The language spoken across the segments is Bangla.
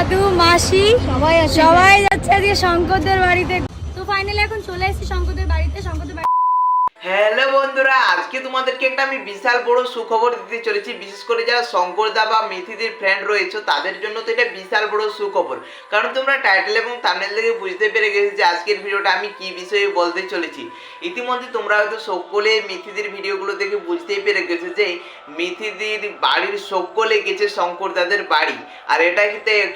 দাদু মাসি সবাই সবাই যাচ্ছে আজকে শঙ্করদের বাড়িতে। তো ফাইনালি এখন চলে এসেছি শঙ্করদের বাড়িতে। শঙ্করদের হ্যালো বন্ধুরা, আজকে তোমাদেরকে একটা আমি বিশাল বড় সুখবর দিতে চলেছি। বিশেষ করে যারা শঙ্করদা বা মিথিদির ফ্রেন্ড রয়েছে, তাদের জন্য তো এটা বিশাল বড় সুখবর। কারণ তোমরা টাইটেল এবং থাম্বনেল থেকে বুঝতে পেরে গেছো যে আজকের ভিডিওটা আমি কি বিষয়ে বলতে চলেছি। ইতিমধ্যে তোমরা হয়তো সকলে মিথিদির ভিডিওগুলো দেখে বুঝতেই পেরে গেছো যে মিথিদির বাড়ির সকলে গেছে শঙ্করদাদের বাড়ি। আর এটা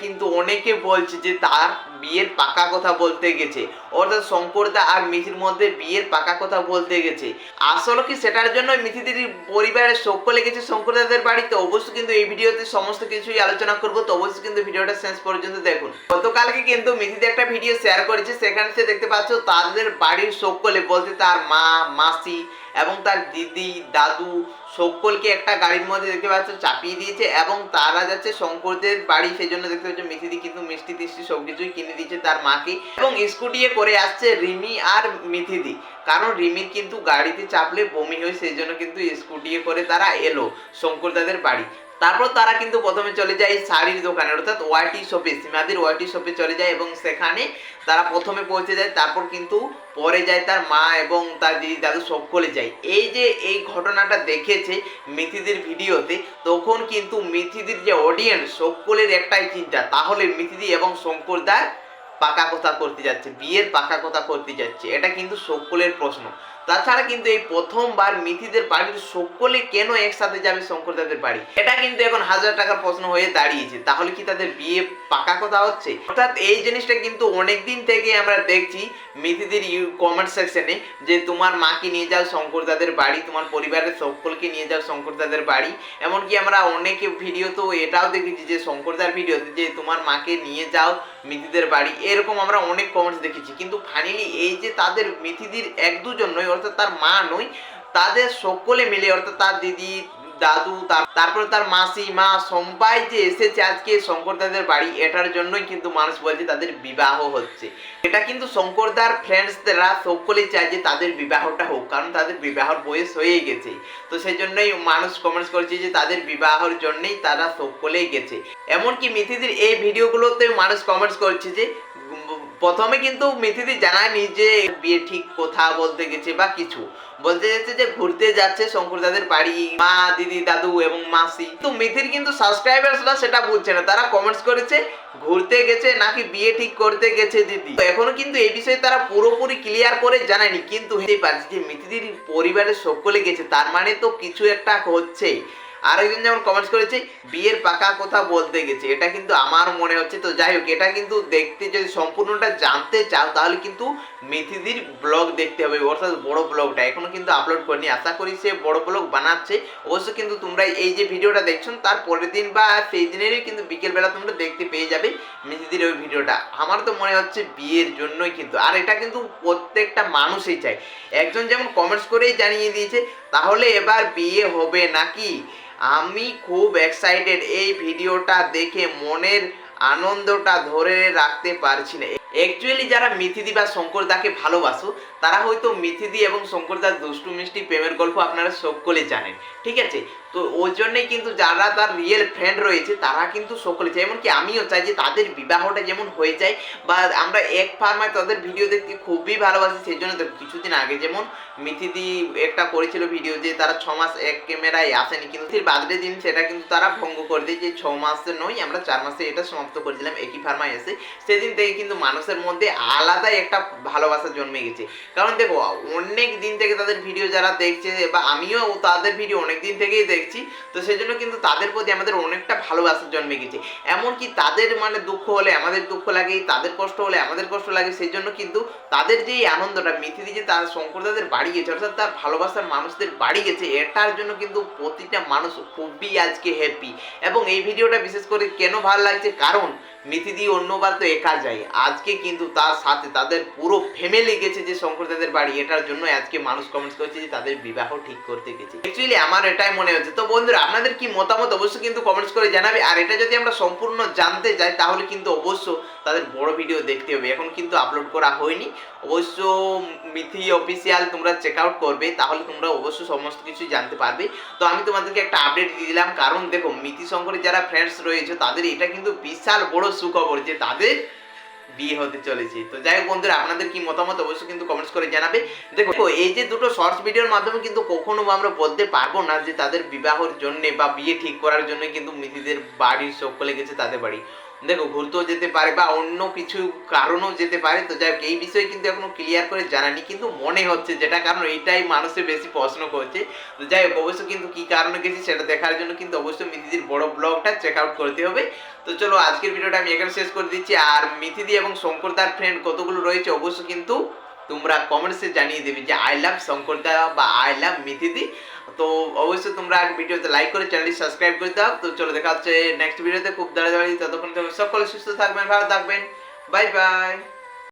কিন্তু অনেকে বলছে যে তার বিয়ের পাকা কথা বলতে গেছে। অর্থাৎ শঙ্করদা আর মিথির মধ্যে বিয়ের পাকা কথা বলতে গেছে। আসলে কি সেটার জন্য মিথিদির পরিবারের সকলে গেছে শঙ্করদাদের বাড়িতে? অবশ্যই কিন্তু এই ভিডিওতে সমস্ত কিছুই আলোচনা করব। তো অবশ্যই কিন্তু ভিডিওটা শেষ পর্যন্ত দেখুন। গতকালকে কিন্তু মিথিদি একটা ভিডিও শেয়ার করেছে। সেখানে সে দেখতে পাচ্ছ তাদের বাড়ির সকলে বলতে তার মা, মাসি এবং তার দিদি, দাদু সকলকে একটা গাড়ির মধ্যে দেখতে পাচ্ছ চাপিয়ে দিয়েছে এবং তারা যাচ্ছে শঙ্করদের বাড়ি। সেই জন্য দেখতে পাচ্ছ মিথিদি কিন্তু মিষ্টি টিষ্টি সব কিছুই কিনে দিয়েছে তার মাকে এবং স্কুটিয়ে করে আসছে রিমি আর মিথিদি। কারণ রিমির কিন্তু গাড়িতে চাপলে বমি হয়, সেই জন্য কিন্তু স্কুটিয়ে করে তারা এলো শঙ্কর দাদের বাড়ি। তারপর তারা কিন্তু প্রথমে চলে যায় শাড়ির দোকানে, অর্থাৎ ওয়াইটি শপে, সীমাদির ওয়াইটি শপে চলে যায় এবং সেখানে তারা প্রথমে পৌঁছে যায়, তারপর কিন্তু পরে যায় তার মা এবং তার দিদি দাদু সকলে যায়। এই যে এই ঘটনাটা দেখেছে মিথিদির ভিডিওতে, তখন কিন্তু মিথিদির যে অডিয়েন্স সকলের একটাই চিন্তা, তাহলে মিথিদি এবং শঙ্কর শঙ্করদার পাকা কথা করতে যাচ্ছে, বিয়ের পাকা কথা করতে যাচ্ছে, এটা কিন্তু সকলের প্রশ্ন। তাছাড়া কিন্তু এই প্রথমবার মিথিদের বাড়ির সকলে কেন একসাথে যাবে শঙ্করদাদের বাড়ি? এটা কিন্তু এখন হাজার টাকার প্রশ্ন হয়ে দাঁড়িয়েছে। তাহলে কি তাদের বিয়ে পাকা কথা হচ্ছে? অর্থাৎ এই জিনিসটা কিন্তু অনেক দিন থেকে আমরা দেখছি মিথিদের ইউ কমেন্ট সেকশনে যে তোমার মাকে নিয়ে যাও শঙ্করদাদের বাড়ি, তোমার পরিবারের সকলকে নিয়ে যাও শঙ্করদাদের বাড়ি। এমনকি আমরা অনেকে ভিডিও তো এটাও দেখেছি যে শঙ্করদার ভিডিওতে যে তোমার মাকে নিয়ে যাও মিথিদের বাড়ি, এরকম আমরা অনেক কমেন্টস দেখেছি। কিন্তু ফাইনালি এই যে তাদের মিথিদির এক দুজন নয় অর্থাৎ তার মা নয় তাদের সকলে মিলে, অর্থাৎ তার দিদি, দাদু, তার- তারপরে তার মাসি, মা, সবাই যে এসেছে আজকে শঙ্করদাদের বাড়ি, এটার জন্যই কিন্তু মানুষ বলছে তাদের বিবাহ হচ্ছে। এটা কিন্তু শঙ্করদার ফ্রেন্ডসরা সকলেই চায় যে তাদের বিবাহটা হোক, কারণ তাদের বিবাহর বয়স হয়ে গেছে। তো সেই জন্যই মানুষ কমেন্টস করছে যে তাদের বিবাহের জন্যই তারা সকলেই গেছে। এমনকি মিথিদির এই ভিডিওগুলোতে মানুষ কমেন্টস করছে যে প্রথমে কিন্তু মিথিদি জানায়নি যে বিয়ে ঠিক কথা বলতে গেছে বা কিছু। বলতে যাচ্ছে যে ঘুরতে যাচ্ছে শঙ্করদাদের বাড়ি, মা, দিদি, দাদু এবং মাসি। তো মিথির কিন্তু সাবস্ক্রাইবার্সরা সেটা বুঝছে না। তারা কমেন্টস করেছে, ঘুরতে গেছে নাকি বিয়ে ঠিক করতে গেছে দিদি? এখনও কিন্তু এই বিষয়ে তারা পুরোপুরি ক্লিয়ার করে জানায়নি। কিন্তু হতেই পারছে যে মিথিদির পরিবারের সকলে গেছে। তার মানে তো কিছু একটা হচ্ছে। আরেকজন যেমন কমেন্টস করেছে, বিয়ের পাকা কথা বলতে গেছে। এটা কিন্তু আমার মনে হচ্ছে, তো যাই হোক, এটা কিন্তু দেখতে যদি সম্পূর্ণটা জানতে চাও, তাহলে কিন্তু মিথিদির ব্লগ দেখতে হবে, অর্থাৎ বড় ব্লগটা এখনও কিন্তু আপলোড করিনি, আশা করি সে বড় ব্লগ বানাচ্ছে। অবশ্য কিন্তু তোমরা এই যে ভিডিওটা দেখছ, তার পরের দিন বা সেই দিনেরই কিন্তু বিকেলবেলা তোমরা দেখতে পেয়ে যাবে মিথিদির ওই ভিডিওটা। আমার তো মনে হচ্ছে বিয়ের জন্যই কিন্তু, আর এটা কিন্তু প্রত্যেকটা মানুষই চায়। একজন যেমন কমেন্টস করেই জানিয়ে দিয়েছে, তাহলে এবার বিয়ে হবে নাকি? আমি খুব এক্সাইটেড এই ভিডিওটা দেখে মনের আনন্দটা ধরে রাখতে পারছি না। অ্যাকচুয়ালি যারা মিথিদি বা শঙ্করদাকে ভালোবাসো, তারা হয়তো মিথিদি এবং শঙ্করদার দুষ্টু, মিষ্টি প্রেমের গল্প আপনারা সকলে জানেন, ঠিক আছে? তো ওই জন্যই কিন্তু যারা তার রিয়েল ফ্রেন্ড রয়েছে, তারা কিন্তু সকলে চায়। এমনকি আমিও চাই যে তাদের বিবাহটা যেমন হয়ে যায় বা আমরা এক ফার্মায় তাদের ভিডিও দেখতে খুবই ভালোবাসি, সেই জন্য তো কিছুদিন আগে যেমন মিথিদি একটা করেছিল ভিডিও যে তারা ছ মাস এক ক্যামেরায় আসেনি, কিন্তু বার্থডে দিন সেটা কিন্তু তারা ভঙ্গ করে দেয় যে ছ মাসে নয়, আমরা চার মাসে এটা সমাপ্ত করেছিলাম, একই ফার্মায় এসে। সেদিন থেকে কিন্তু মানুষের মধ্যে আলাদাই একটা ভালোবাসা জন্মে গেছে। কারণ দেখো, অনেক দিন থেকে তাদের ভিডিও যারা দেখছে, বা আমিও তাদের ভিডিও অনেক দিন থেকেই দেখছি, তো সেই জন্য কিন্তু তাদের প্রতি আমাদের অনেকটা ভালোবাসা জন্মে গেছে। এমনকি তাদের মানে দুঃখ হলে আমাদের দুঃখ লাগে, তাদের কষ্ট হলে আমাদের কষ্ট লাগে সেই জন্য কিন্তু তাদের যে আনন্দটা মিথিদি যে তার শঙ্করদাদের বাড়ি গেছে, অর্থাৎ তার ভালোবাসার মানুষদের বাড়ি গেছে, এটার জন্য কিন্তু প্রতিটা মানুষ খুবই আজকে হ্যাপি এবং এই ভিডিওটা বিশেষ করে কেন ভালো লাগছে, কারণ মিথিদি অন্যবার তো একা যায় আজকে কিন্তু তার সাথে তাদের পুরো ফ্যামিলি গেছে যে শঙ্করদাদের বাড়ি। এটার জন্য আজকে মানুষ কমেন্টস করছে যে তাদের বিবাহ ঠিক করতে গেছে। অ্যাকচুয়ালি আমার এটাই মনে হচ্ছে। তো বন্ধুরা, আপনাদের কি মতামত অবশ্যই কিন্তু কমেন্টস করে জানাবে। আর এটা যদি আমরা সম্পূর্ণ জানতে যাই, তাহলে কিন্তু অবশ্য তাদের বড় ভিডিও দেখতে হবে। এখন কিন্তু আপলোড করা হয়নি। অবশ্য মিথি অফিসিয়াল তোমরা চেক আউট করবে, তাহলে তোমরা অবশ্য সমস্ত কিছু জানতে পারবে। তো আমি তোমাদেরকে একটা আপডেট দিয়ে দিলাম, কারণ দেখো, মিথি শঙ্করের যারা ফ্রেন্ডস রয়েছে, তাদের এটা কিন্তু বিশাল বড় সুখবর যে তাদের বিয়ে হতে চলেছে। তো যাই হোক বন্ধুরা, আপনাদের কি মতামত অবশ্যই কিন্তু কমেন্টস করে জানাবে। দেখো, এই যে দুটো শর্টস ভিডিওর মাধ্যমে কিন্তু কখনো আমরা বলতে পারব না যে তাদের বিবাহের জন্য বা বিয়ে ঠিক করার জন্য কিন্তু মিথিদের বাড়ির সকলে গেছে তাদের বাড়ি। দেখো ঘুরতেও যেতে পারে বা অন্য কিছু কারণও যেতে পারে। তো যাই এই বিষয়ে কিন্তু এখনও ক্লিয়ার করে জানানি, কিন্তু মনে হচ্ছে যেটা, কারণ এইটাই মানুষের বেশি প্রশ্ন করছে। তো যাই হোক অবশ্যই কিন্তু কী কারণে গেছি সেটা দেখার জন্য কিন্তু অবশ্যই মিথিদির বড় ব্লগটা চেক আউট করতে হবে। তো চলো, আজকের ভিডিওটা আমি এখানে শেষ করে দিচ্ছি। আর মিথিদি এবং শঙ্কর তার ফ্রেন্ড কতগুলো রয়েছে অবশ্যই কিন্তু তোমরা কমেন্টসে জানিয়ে দেবে যে আই লাভ শঙ্করদা বা আই লাভ মিথিদি। তো অবশ্যই তোমরা ভিডিওতে লাইক করে চ্যানেলটি সাবস্ক্রাইব করে দাও। তো চলো দেখা হচ্ছে নেক্সট ভিডিওতে খুব দাঁড়াদাঁড়ি ততক্ষণ সকলে সুস্থ থাকবেন, ভালো থাকবেন। Bye bye